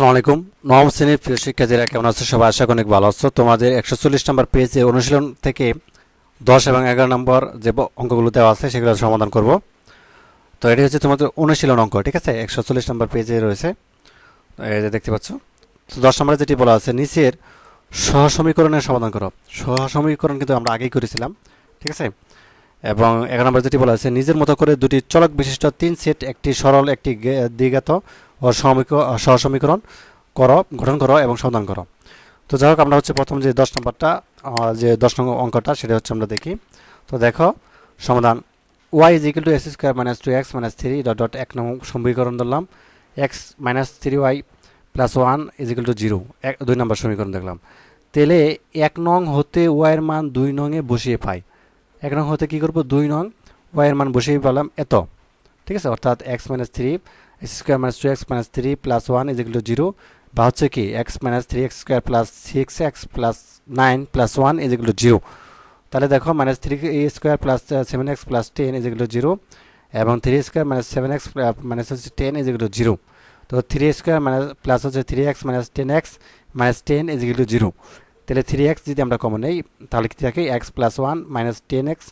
আসসালামু আলাইকুম। নবম শ্রেণির প্রিয় শিক্ষার্থীরা, কেমন আছো? সবাই আশা অনেক ভালো আছো। তোমাদের একশো চল্লিশ নম্বর পেজের অনুশীলন থেকে দশ এবং এগারো নম্বর যে অঙ্কগুলো দেওয়া আছে, সেগুলো সমাধান করব। তো এটি হচ্ছে তোমাদের অনুশীলন অঙ্ক, ঠিক আছে? একশো চল্লিশ নম্বর পেজে রয়েছে। এই যে দেখতে পাচ্ছ। তো দশ নম্বরে যেটি বলা আছে, নিচের সহসমীকরণের সমাধান করো। সহসমীকরণ কিন্তু আমরা আগেই করেছিলাম, ঠিক আছে? এবং এগারো নম্বর যেটি বলা আছে, নিজের মতো করে দুটি চলক বিশিষ্ট তিন সেট, একটি সরল, একটি সমীক- সহসমীকরণ করো, গঠন করো এবং সমাধান করো। তো যাই হোক, আমরা হচ্ছে প্রথম যে দশ নম্বরটা যে দশ নম্বর অঙ্কটা, সেটা হচ্ছে আমরা দেখি। তো দেখো, সমাধান। Y is equal to x square minus two x minus three dot dot এক নম্বর সমীকরণ ধরলাম। X minus three y plus one is equal to zero এক, দুই নম্বর সমীকরণ দেখলাম। তেলে এক নং হতে ওয়াইয়ের মান দুই নংয়ে বসিয়ে পাই। এক নং হতে কী করব? দুই নং ওয়াইয়ের মান বসিয়ে পেলাম এত। ঠিক আছে? অর্থাৎ x minus three x square minus two x minus three plus one is equal to zero বা হচ্ছে কি x minus three x square plus six x plus nine plus one is equal to zero তাহলে দেখো minus three square plus seven x plus ten is equal to zero এবং three square minus seven x minus হচ্ছে ten is equal to zero তো three square minus plus হচ্ছে three x minus ten x minus ten is equal to zero তাহলে three x যদি আমরা common নেই, তাহলে কি থাকে? X plus one minus ten x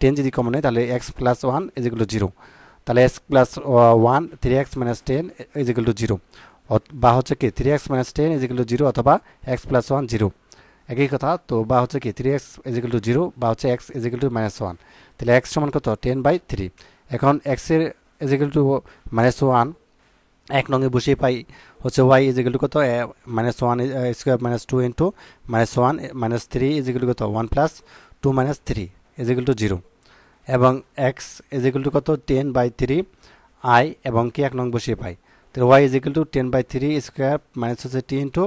ten যদি কমন নেই, তাহলে x plus one is equal to zero তাহলে x plus one three x minus ten is equal to zero বা হচ্ছে কি three x minus ten is equal to zero অথবা x plus one zero একই কথা, তো বা হচ্ছে কি three x is to zero বা হচ্ছে x is to minus one তাহলে এক্স সমান কত? টেন বাই থ্রি এখন এক্সের is equal to minus one এক নঙে বসিয়ে পাই, হচ্ছে ওয়াই ইজ ইকুয়াল টু কত? Minus one square minus two into minus one minus three is equal to কত? One plus two minus three is equal to zero এবং x is equal to কত? Ten by three আই এবং কি এক নং বসিয়ে পাই। তাহলে y is equal to ten by three square minus হচ্ছে টি ইন্টু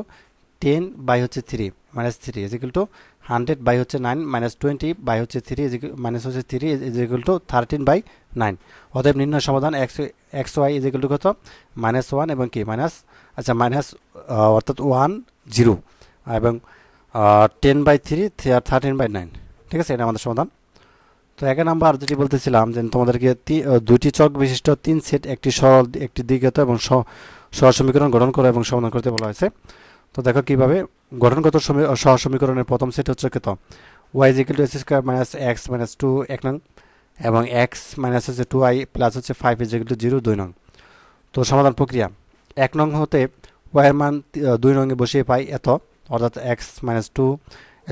টেন বাই হচ্ছে three minus three is equal to hundred by হচ্ছে নাইন মাইনাস টোয়েন্টি বাই হচ্ছে থ্রি মাইনাস হচ্ছে three is equal to thirteen by nine অতএব নির্ণয় সমাধান x x y is equal to কত? মাইনাস ওয়ান এবং কি মাইনাস আচ্ছা মাইনাস অর্থাৎ ওয়ান জিরো এবং ten by three thirteen by nine ঠিক আছে? এটা আমাদের সমাধান। তো এক নাম্বার যেটি বলতেছিলাম যে তোমাদেরকে দুইটি চক বিশিষ্ট তিন সেট একটি সরল একটি দ্বিঘাত এবং সহ সমীকরণ গঠন করা এবং সমাধান করতে বলা হয়েছে। তো দেখো কীভাবে গঠনগত সহ সমীকরণের প্রথম সেট হচ্ছে কত? Y is equal to x square minus x minus two এক নং, এবং এক্স মাইনাস হচ্ছে টু আই প্লাস হচ্ছে five is equal to zero দুই নং। তো সমাধান প্রক্রিয়া, এক নং হতে ওয়াইয়ের মান দুই নংয়ে বসিয়ে পাই এত, অর্থাৎ x minus two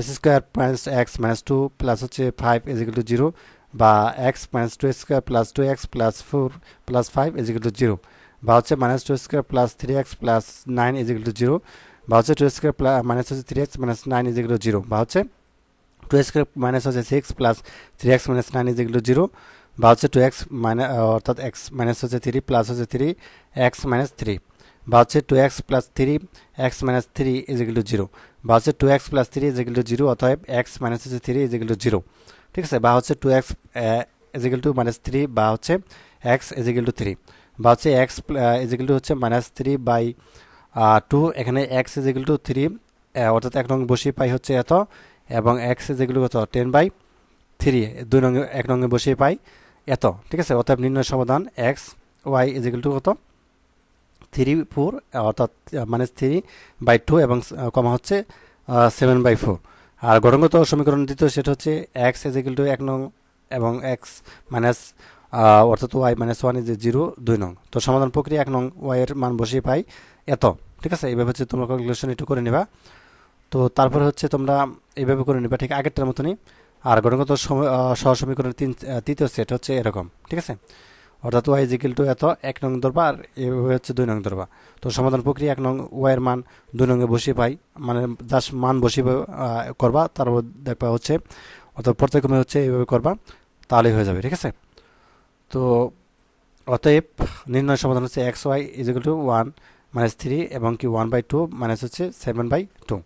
x square minus x minus two plus হচ্ছে five is equal to zero বা x minus two square plus two x plus four plus five is equal to zero বা হচ্ছে minus two square plus three x plus nine is equal to zero বা হচ্ছে two square plus minus হচ্ছে three x minus nine is equal to zero বা হচ্ছে two square minus হচ্ছে six plus three x minus nine equal to zero বা হচ্ছে two x minus অর্থাৎ x minus হচ্ছে থ্রি প্লাস হচ্ছে three x minus three বা two x plus three x minus three equal to zero বা two x plus three equal to zero অতএব x minus হচ্ছে three is equal to zero ঠিক আছে? বা হচ্ছে two x equal to minus three বা হচ্ছে এক্স ইজিক্যাল টু থ্রি বা হচ্ছে এক্স ইজিক্যাল টু হচ্ছে মাইনাস থ্রি বাই টু এখানে এক্স ইজিক্যাল টু থ্রি অর্থাৎ এক নং বসিয়ে পাই হচ্ছে এত, এবং এক্স টু কত? টেন বাই থ্রি দুই নঙ্গে এক নঙ্গে বসিয়ে পাই এত। ঠিক আছে? অর্থাৎ নির্ণয় সমাধান এক্স ওয়াই ইজিক্যাল টু কত? থ্রি ফোর অর্থাৎ মাইনাস থ্রি বাই টু এবং কমা হচ্ছে সেভেন বাই ফোর আর গঠনগত সমীকরণ দ্বিতীয় সেটা হচ্ছে এক্স ইজিক্যাল টু এক নং এবং এক্স মাইনাস অর্থাৎ y minus one is zero দুই নং। তো সমাধান প্রক্রিয়া এক নং ওয়াইয়ের মান বসিয়ে পাই এত। ঠিক আছে? এইভাবে হচ্ছে তোমরা ক্যালকুলেশন একটু করে নেবা। তো তারপরে হচ্ছে তোমরা এইভাবে করে নেবা, ঠিক আগেরটার মতনই। আর গঠনগত সহ সমীকরণের তিন তৃতীয় সেট হচ্ছে এরকম। ঠিক আছে? অর্থাৎ ওয়াই ইজিক্যাল টু এত, এক নং ধরবা আর এভাবে হচ্ছে দুই নং ধরবা তো সমাধান প্রক্রিয়া, এক নং ওয়াইয়ের মান দুই নঙ্গে বসিয়ে পাই মানে যার মান বসিয়ে করবা, তারপর দেখবা হচ্ছে, অর্থাৎ প্রত্যেকমে হচ্ছে এইভাবে করবা, তাহলেই হয়ে যাবে, ঠিক আছে? তো অতএব নির্ণয় সমাধান হচ্ছে x y equal to one minus three এবং কি ওয়ান বাই টু মাইনাস হচ্ছে সেভেন বাই টু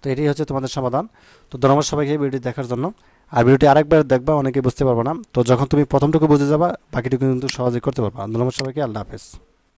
তো এটাই হচ্ছে তোমাদের সমাধান। তো ধন্যবাদ সবাইকে ভিডিও দেখার জন্য। আর ভিডিওটি আরেকবার দেখবা অনেকে বুঝতে পারব না। তো যখন তুমি প্রথমটুকু বুঝে যাবা, বাকিটুকু কিন্তু সহজে করতে পারবা। আন্দোলন সবাইকে, আল্লাহ হাফেজ।